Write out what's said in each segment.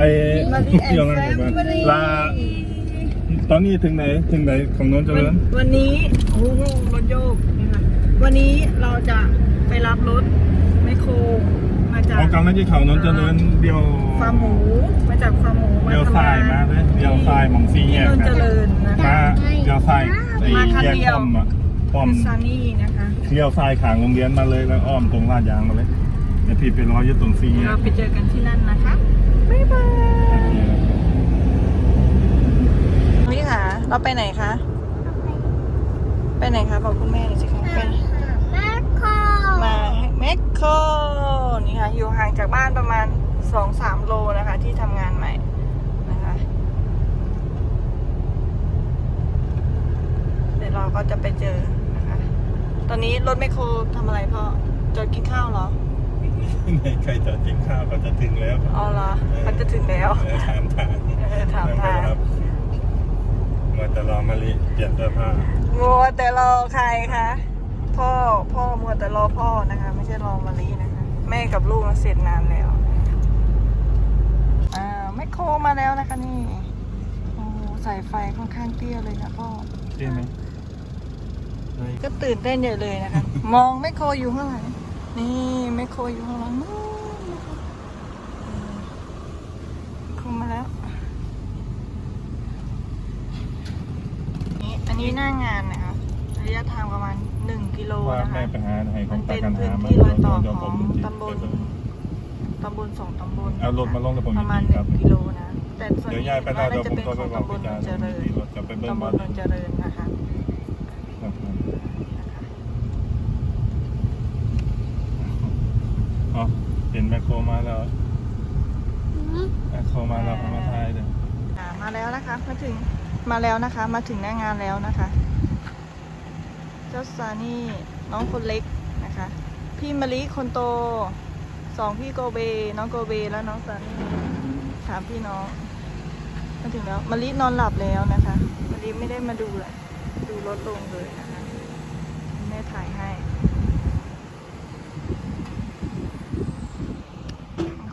ไอ้มารีแอนที่เราด์เล่าแฟให้ฟังมิลี่ลา ตอนนี้ถึงไหน ถึงไหนของโน้นเจริญวันนี้โอ้โหรถโยกนะคะวันนี้เราจะไปรับรถไมโครมาจากเอากำลังที่เขาโน้นเจริญเดียวฟาร์มหมูมาจากฟาร์มหมูมาเดียวทำทรายงานมาเลยเดียวทรายหมองซีที่แยกนนนะเจริญนะคะมาเดียวทรายไอ้มาคันแยกเดียวป้อมอะป้อมคือซานี่นะคะเลี้ยวทรายขางโรงเรียนมาเลยแล้วอ้อมตรงลาดยางมาเลย เดี๋ยวพี่ไปรออยู่ตรงซีแยเดี๋ยวกเราไปเจอกันที่นั่นนะคะ บ๊ายบายพี่ค่ะเราไปไหนคะ ไปไหนคะ บอกคุณแม่หน่อยสิคะไปแม่คอมาเม็กโคนี่ค่ะ อยู่ห่างจากบ้านประมาณสองสามโลนะคะ ที่ทำงานใหม่นะคะ เดี๋ยวเราก็จะไปเจอนะคะ ตอนนี้รถแมคโครทำอะไรพ่อจอดกินข้าวเหรอ ไม่ใครจะกินข้าวก็จะถึงแล้วอ๋อเหรอมันจะถึงแล้วเออถามทางเออถามทางครับมาแต่รอมาลิเปลี่ยนเสื้อผ้ามัวแต่รอใครคะพ่อพ่อมัวแต่รอพ่อนะคะ ไม่ใช่รอมารีนะคะ แม่กับลูกน่ะเสร็จนานแล้วอ่าแมคโครมาแล้วนะคะนี่โอ้โหสายไฟค่อนข้างเตี้ยเลยนะพ่อใช่ไหมเฮ้ยก็ตื่นเต้นใหญ่เลยนะคะ มองแมคโครอยู่ข้างหลัง นี่แมคโครอยู่ข้างหลังนู้นนะคะอืมแมคโครมาแล้ว นี่อันนี้หน้างานนะคะระยะทางประมาณหนึ่งกิโลว่านะคะแม่ไปหาให้ขมัองนปาเป็นกันพื้นหามาที่รอยต่อเดี๋ยวขผองมจะตำบลตำบลสองตำบลเอารถมาลงกับผมประมาณหคนึ่รับงกิโลนะ แต่ส่วนเดี๋ยวใหญ่ยายไปได้น่าเดี๋ยวจะผมเป็นก็ขไปองบอกตำบลพี่นจานเจริญรถจะไปเบิ่งตำบบ้าลนนนเจริญนะคะ ครับผมอ๋อ เห็นแมคโครมาแล้วแมคโครมาแล้วเอามาทายเดี๋ยวอ่ามาแล้วนะคะมาถึงมาแล้วนะคะ มาถึงหน้างานแล้วนะคะ เจ้าซานี่น้องคนเล็กนะคะ พี่มะลิคนโตสองพี่โกเบ น้องโกเบแล้วน้องซานี่ถามพี่น้องมาถึงแล้วมะลินอนหลับแล้วนะคะมะลิไม่ได้มาดูเลยดูรถลงเลยนะคะแม่ถ่ายให้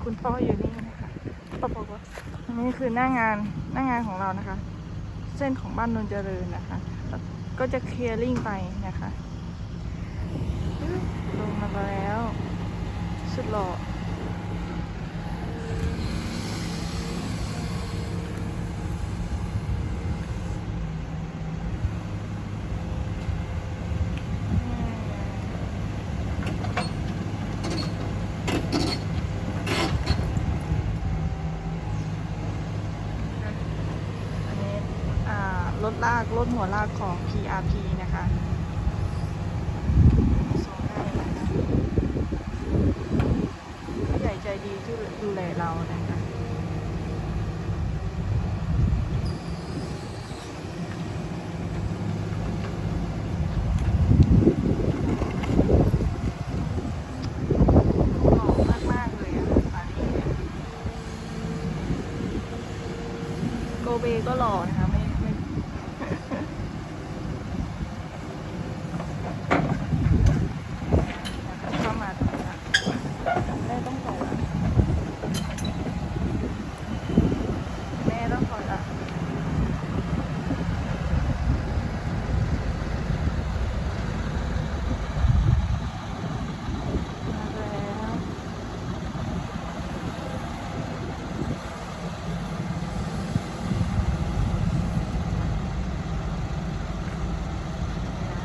คุณพ่ ออยู่นี่นะคะปะปะปะนี่คือหน้างานหน้างานของเรานะคะ เส้นของบ้านนนเจริญนะคะ ก็จะเคลียร์ลิงไปนะคะ ลงมาแล้ว สุดหล่ออันนี้อ่า รถลาก รถหัวลากของ PRP นะคะผู้ใหญ่ใจดีที่ดูแลเรานะคะ โกเบก็หล่อนะคะ ไม่ไม่เข้ามาตรงนี้ละแม่ต้องถอยละแม่ต้องถอยละมาแล้ว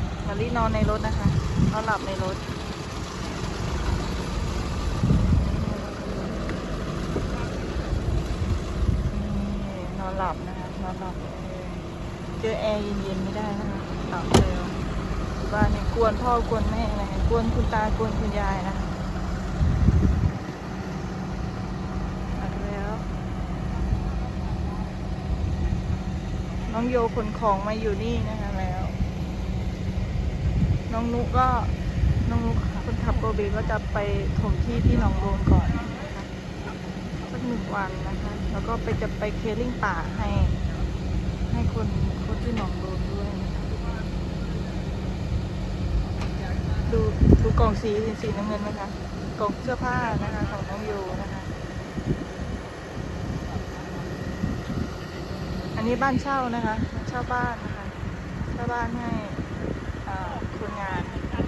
มารีนอนในรถนะคะนอนหลับในรถนี่นอนหลับนะคะนอนหลับเจอแอร์เย็นๆไม่ได้นะคะหลับเลยบ้านนี่กวนพ่อกวนแม่นะคะกวนคุณตากวนคุณยายนะคะหลับแล้วน้องโยขนของมาอยู่นี่นะคะ น้องนุก็น้องนุกคนขับโกเบก็จะไปถมที่ที่หนองโดนก่อนนะคะสักหนึ่งวันนะคะ แล้วก็ไปจะไปเคลลิ่งป่าให้ ให้คนคนที่หนองโดนด้วยนะคะดูดูกล่องสีสีน้ำเงินไหมคะกล่องเสื้อผ้านะคะของน้องโยนะคะันนี้บ้านเช่านะคะ เช่าบ้านนะคะเช่าบ้านให้อ่าคนงานนะคะ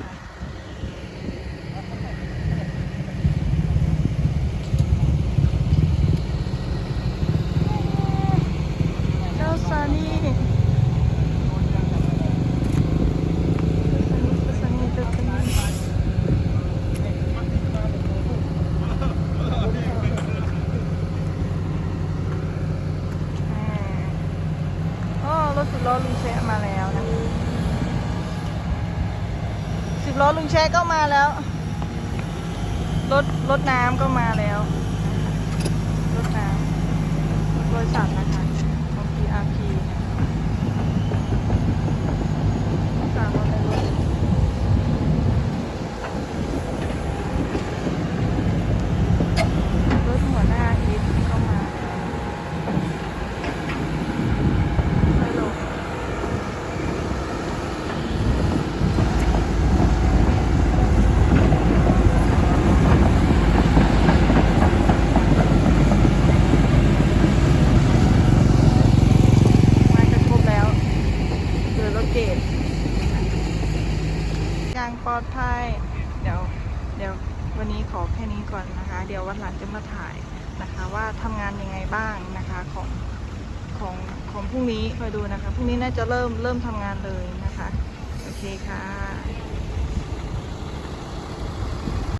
เจ้าซานี่เจ้าซานี่เจ้าซานี่เจ้าซานี่อ่าโอ้รถสิบล้อลุงแชะมาแล้วนะสิ บล้อลุงแช่ก็มาแล้ว รถรถน้ำก็มาแล้ว รถน้ำรถบริษัทนะคะของ PRP สามรถในรถรถหัวหน้าอีทก็มาฮัลโหลมาจะครบแล้วเหลือรถเกตอย่างปลอดภัย เดี๋ยว เดี๋ยววันนี้ขอแค่นี้ก่อนนะคะ เดี๋ยววันหลังจะ มาถ่ายนะคะว่าทำงานยังไงบ้างนะคะของของของพรุ่งนี้คอยดูนะคะพรุ่งนี้น่าจะเริ่มเริ่มทำงานเลยนะคะ โอเคค่ะ